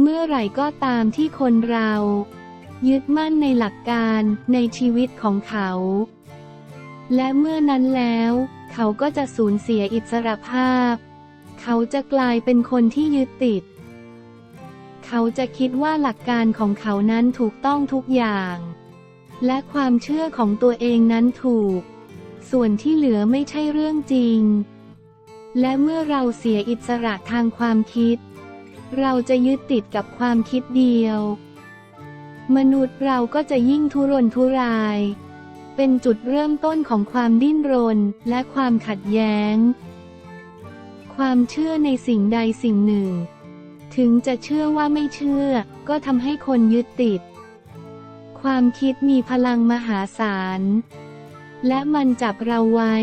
เมื่อไหร่ก็ตามที่คนเรา ยึดมั่นในหลักการในชีวิตของเขา และเมื่อนั้นแล้ว เขาก็จะสูญเสียอิสรภาพ เขาจะกลายเป็นคนที่ยึดติด เขาจะคิดว่าหลักการของเขานั้นถูกต้องทุกอย่าง และความเชื่อของตัวเองนั้นถูก ส่วนที่เหลือไม่ใช่เรื่องจริง และเมื่อเราเสียอิสระทางความคิด เราจะยึดติดกับความคิดเดียว มนุษย์เราก็จะยิ่งทุรนทุราย เป็นจุดเริ่มต้นของความดิ้นรนและความขัดแย้ง ความเชื่อในสิ่งใดสิ่งหนึ่ง ถึงจะเชื่อว่าไม่เชื่อ ก็ทำให้คนยึดติด ความคิดมีพลังมหาศาล และมันจับเราไว้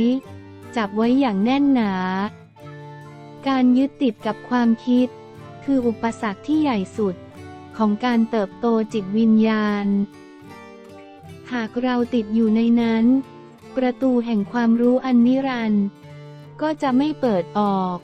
จับไว้อย่างแน่นหนา การยึดติดกับความคิด คืออุปสรรคที่ใหญ่สุด ของการเติบโตจิตวิญญาณ หากเราติดอยู่ในนั้น ประตูแห่งความรู้อันนิรันดร์ก็จะไม่เปิดออก